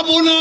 পালাবো না।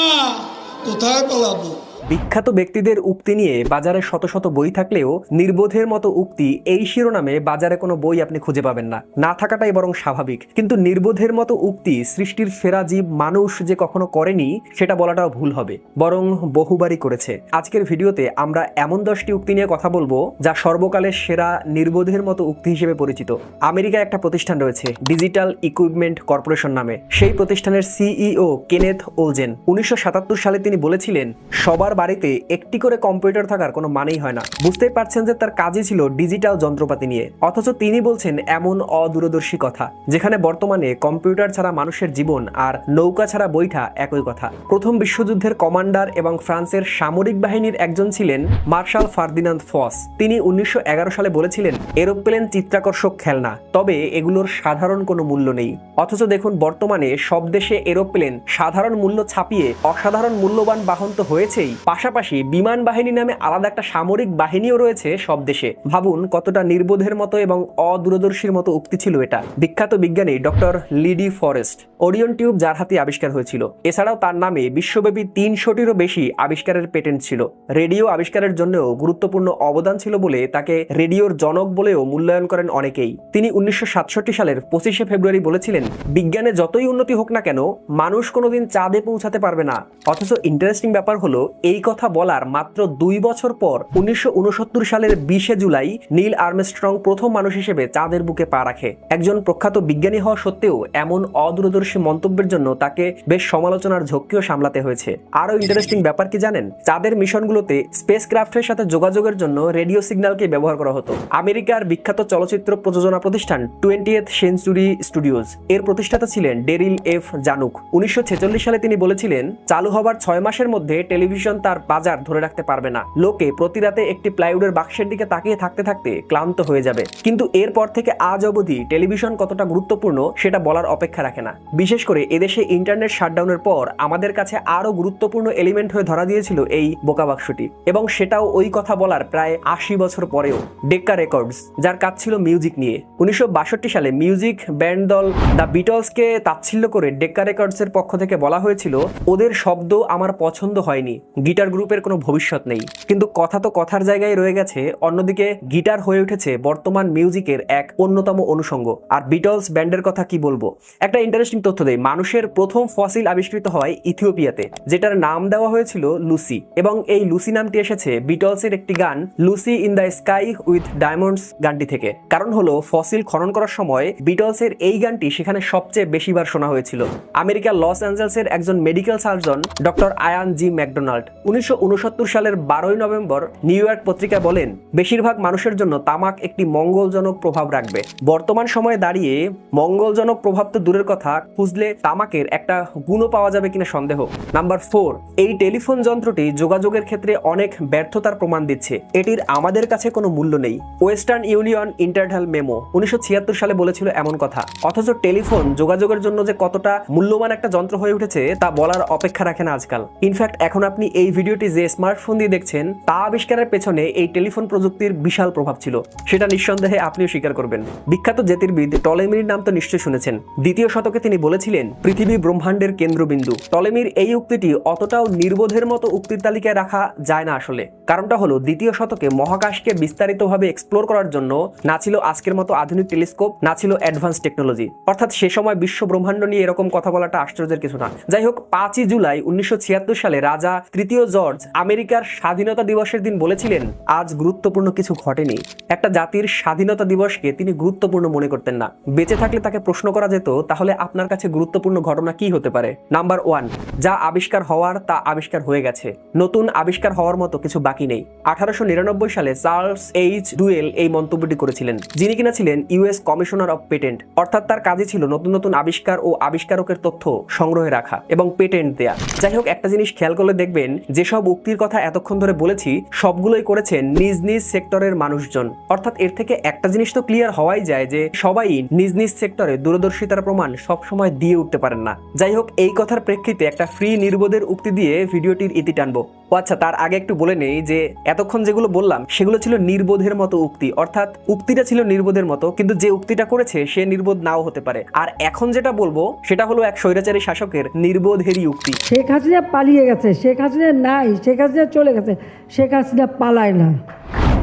কোথায় পালাবো? বিখ্যাত ব্যক্তিদের উক্তি নিয়ে বাজারে শত শত বই থাকলেও নির্বোধের মতো উক্তি এই শিরোনামে বাজারে কোনো বই আপনি খুঁজে পাবেন না। না থাকাটাই বরং স্বাভাবিক। কিন্তু নির্বোধের মতো উক্তি সৃষ্টির সেরা জীব মানুষ যে কখনো করেনি, সেটা বলাটাও ভুল হবে। বরং বহুবারই করেছে। আজকের ভিডিওতে আমরা এমন দশটি উক্তি নিয়ে কথা বলব যা সর্বকালের সেরা নির্বোধের মতো উক্তি হিসেবে পরিচিত। আমেরিকায় একটা প্রতিষ্ঠান রয়েছে, ডিজিটাল ইকুইপমেন্ট কর্পোরেশন নামে। সেই প্রতিষ্ঠানের সিইও কেনেথ ওলজেন। উনিশশো সাতাত্তর সালে তিনি বলেছিলেন, সবার বাড়িতে একটি করে কম্পিউটার থাকার কোনো মানেই হয় না। বুঝতেই পারছেন যে তার কাজই ছিল ডিজিটাল যন্ত্রপাতি নিয়ে। অথচ তিনি বলছেন এমন অদূরদর্শী কথা, যেখানে বর্তমানে কম্পিউটার ছাড়া মানুষের জীবন আর নৌকা ছাড়া বৈঠা একই কথা। প্রথম বিশ্বযুদ্ধের কমান্ডার এবং ফ্রান্সের সামরিক বাহিনীর একজন ছিলেন মার্শাল ফার্দিনান্দ ফস। তিনি উনিশশো এগারো সালে বলেছিলেন, এরোপ্লেন চিত্রাকর্ষক খেলনা, তবে এগুলোর সাধারণ কোনো মূল্য নেই। অথচ দেখুন, বর্তমানে সব দেশে এরোপ্লেন সাধারণ মূল্য ছাপিয়ে অসাধারণ মূল্যবান বাহন তো হয়েছেই। পাশাপাশি বিমান বাহিনী নামে আলাদা একটা সামরিক বাহিনীও রয়েছে সব দেশে। ভাবুন কতটা নির্বোধের মতো এবং অদূরদর্শীর মতো উক্তি ছিল এটা। বিখ্যাত বিজ্ঞানী doctor Lee de Forest, Audion tube যার হাতে আবিষ্কার হয়েছিল। এছাড়াও তার নামে বিশ্বব্যাপী তিনশোটিরও বেশি আবিষ্কারের পেটেন্ট ছিল। রেডিও আবিষ্কারের জন্যও গুরুত্বপূর্ণ অবদান ছিল বলে তাকে রেডিওর জনক বলেও মূল্যায়ন করেন অনেকেই। তিনি উনিশশো সাতষট্টি সালের পঁচিশে ফেব্রুয়ারি বলেছিলেন, বিজ্ঞানে যতই উন্নতি হোক না কেন, মানুষ কোনোদিন চাঁদে পৌঁছাতে পারবে না। অথচ ইন্টারেস্টিং ব্যাপার হলো, এই কথা বলার মাত্র দুই বছর পর উনিশশো উনসত্তর সালের বিশে জুলাই নীল আর্মস্ট্রং প্রথম মানুষ হিসেবে চাঁদের বুকে পা রাখে। একজন প্রখ্যাত বিজ্ঞানী হওয়া সত্ত্বেও এমন অদূরদর্শী মন্তব্যের জন্য তাকে বেশ সমালোচনার ঝক্কিও সামলাতে হয়েছে। আরও ইন্টারেস্টিং ব্যাপার কি জানেন? চাঁদের মিশনগুলোতে স্পেস ক্রাফটের সাথে যোগাযোগের জন্য রেডিও সিগন্যালকে ব্যবহার করা হতো। আমেরিকার বিখ্যাত চলচ্চিত্র প্রযোজনা প্রতিষ্ঠান টোয়েন্টিয়েথ সেঞ্চুরি স্টুডিওজ এর প্রতিষ্ঠাতা ছিলেন ডেরিল এফ জানুক। উনিশশো ছেচল্লিশ সালে তিনি বলেছিলেন, চালু হবার ছয় মাসের মধ্যে টেলিভিশন তার বাজার ধরে রাখতে পারবে না। লোকে প্রতি রাতে একটি প্লাইউডের বাক্সের দিকে তাকিয়ে থাকতে থাকতে ক্লান্ত হয়ে যাবে। কিন্তু এরপর থেকে আজ অবধি টেলিভিশন কতটা গুরুত্বপূর্ণ সেটা বলার অপেক্ষা রাখে না। বিশেষ করে এদেশে ইন্টারনেট শাটডাউনের পর আমাদের কাছে আরও গুরুত্বপূর্ণ এলিমেন্ট হয়ে ধরা দিয়েছিল এই বোকা বাক্সটি। এবং সেটাও ওই কথা বলার প্রায় আশি বছর পরেও। ডেক্কা রেকর্ডস, যার কাজ ছিল মিউজিক নিয়ে। উনিশশো বাষট্টি সালে মিউজিক ব্যান্ড দল দ্য বিটলসকে তাচ্ছিল্য করে ডেক্কা রেকর্ডসের পক্ষ থেকে বলা হয়েছিল, ওদের শব্দ আমার পছন্দ হয়নি। গিটার গ্রুপের কোনো ভবিষ্যৎ নেই। কিন্তু কথা তো কথার জায়গায় রয়ে গেছে, অন্যদিকে গিটার হয়ে উঠেছে বর্তমান মিউজিকের এক অন্যতম অনুষঙ্গ। আর বিটলস ব্যান্ডের কথা কি বলব? একটা ইন্টারেস্টিং তথ্য দেয় মানুষের প্রথম ফসিল আবিষ্কৃত হয় ইথিওপিয়াতে, যেটার নাম দেওয়া হয়েছিল লুসি। এবং এই লুসি নামটি এসেছে বিটলসের একটি গান, Lucy in the sky with diamonds গানটি থেকে। কারণ হলো, ফসিল খনন করার সময় বিটলসের এই গানটি সেখানে সবচেয়ে বেশিবার শোনা হয়েছিল। আমেরিকার লস অ্যাঞ্জেলসের একজন medical surgeon doctor Ian G McDonald. উনিশশো উনসত্তর সালের বারোই নভেম্বর নিউ ইয়র্ক পত্রিকা বলেন, বেশিরভাগ মানুষের জন্য তামাক একটি মঙ্গলজনক প্রভাব রাখবে। বর্তমান সময়ে দাঁড়িয়ে মঙ্গলজনক প্রভাব তো দূরের কথা, খুঁজলে তামাকের একটা গুণও পাওয়া যাবে কিনা সন্দেহ। নাম্বার ফোর, এই টেলিফোন যন্ত্রটি যোগাযোগের ক্ষেত্রে অনেক ব্যর্থতার প্রমাণ দিচ্ছে। এটির আমাদের কাছে কোনো মূল্য নেই। ওয়েস্টার্ন ইউনিয়ন ইন্টারনাল মেমো উনিশশো ছিয়াত্তর সালে বলেছিল এমন কথা। অথচ টেলিফোন যোগাযোগের জন্য যে কতটা মূল্যবান একটা যন্ত্র হয়ে উঠেছে, তা বলার অপেক্ষা রাখে না আজকাল। ইনফ্যাক্ট, এখন আপনি এই ভিডিওটি যে স্মার্টফোন দিয়ে দেখছেন, তা আবিষ্কারের পেছনে এই টেলিফোন প্রযুক্তির বিশাল প্রভাব ছিল। সেটা নিঃসন্দেহে আপনিও স্বীকার করবেন। বিখ্যাত জ্যোতির্বিদ টলেমির নাম তো নিশ্চয়ই শুনেছেন। দ্বিতীয় শতকে তিনি বলেছিলেন, পৃথিবী ব্রহ্মাণ্ডের কেন্দ্রবিন্দু। টলেমির এই উক্তিটি অতটাও নির্বোধের মতো উক্তির তালিকায় রাখা যায় না আসলে। কারণটা হলো, দ্বিতীয় শতকে মহাকাশকে বিস্তারিতভাবে এক্সপ্লোর করার জন্য না ছিল আজকের মতো আধুনিক টেলিস্কোপ, না ছিল অ্যাডভান্স টেকনোলজি অর্থাৎ সে সময় বিশ্ব ব্রহ্মাণ্ড নিয়ে এরকম কথা বলাটা আশ্চর্যের কিছু না। যাই হোক, পাঁচই জুলাই উনিশশো ছিয়াত্তর সালে রাজা তৃতীয় জর্জ, আমেরিকার স্বাধীনতা দিবসের দিন বলেছিলেন, আজ গুরুত্বপূর্ণ কিছু ঘটেনি। একটা জাতির স্বাধীনতা দিবসকে তিনি গুরুত্বপূর্ণ মনে করতেন না। বেঁচে থাকলে তাকে প্রশ্ন করা যেত, তাহলে আপনার কাছে গুরুত্বপূর্ণ ঘটনা কি হতে পারে? নাম্বার ওয়ান, যা আবিষ্কার হওয়ার, তা আবিষ্কার হয়ে গেছে। নতুন আবিষ্কার হওয়ার মতো কিছু বাকি নেই। আঠারোশো নিরানব্বই সালে চার্লস এইচ ডুয়েল এই মন্তব্যটি করেছিলেন, যিনি কিনা ছিলেন ইউএস কমিশনার অফ পেটেন্ট, অর্থাৎ তার কাজই ছিল নতুন নতুন আবিষ্কার ও আবিষ্কারকের তথ্য সংগ্রহে রাখা এবং পেটেন্ট দেয়া। যাই হোক, একটা জিনিস খেয়াল করলে দেখবেন যেসব উক্তির কথা এতক্ষণ ধরে বলেছি, সবগুলোই করেছেন নিজ নিজ সেক্টরের মানুষজন। অর্থাৎ এর থেকে একটা জিনিস তো ক্লিয়ার হওয়াই যায় যে, সবাই নিজ নিজ সেক্টরে দূরদর্শিতার প্রমাণ সবসময় দিয়ে উঠতে পারেন না। যাই হোক, এই কথার প্রেক্ষিতে একটা ফ্রি নির্বোধের উক্তি দিয়ে ভিডিওটির ইতি টানবো। ও আচ্ছা তার আগে একটু বলে নেই যে এতক্ষণ যেগুলো বললাম সেগুলো ছিল নির্বোধের মতো উক্তি। অর্থাৎ উক্তিটা ছিল নির্বোধের মতো কিন্তু যে উক্তিটা করেছে সে নির্বোধ নাও হতে পারে। আর এখন যেটা বলব সেটা হলো এক স্বৈরাচারী শাসকের নির্বোধেরই উক্তি। শেখ হাসিনা পালিয়ে গেছে শেখ হাসিনা নাই শেখ হাসিনা চলে গেছে শেখ হাসিনা পালায় না।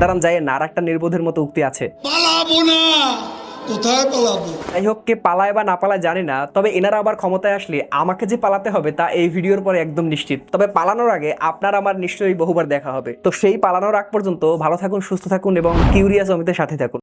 দাঁড়ান যায় না আর একটা নির্বোধের মতো উক্তি আছে। পালাবো না! কোথায় পালাবো? যাই হোক কে পালায় বা না পালায় জানি না, তবে এনারা আবার ক্ষমতায় আসলে আমাকে যে পালাতে হবে তা এই ভিডিওর পরে একদম নিশ্চিত। তবে পালানোর আগে আপনার আমার নিশ্চয়ই বহুবার দেখা হবে। তো সেই পালানোর আগ পর্যন্ত ভালো থাকুন, সুস্থ থাকুন এবং কিউরিয়াস অমিতের সাথে থাকুন।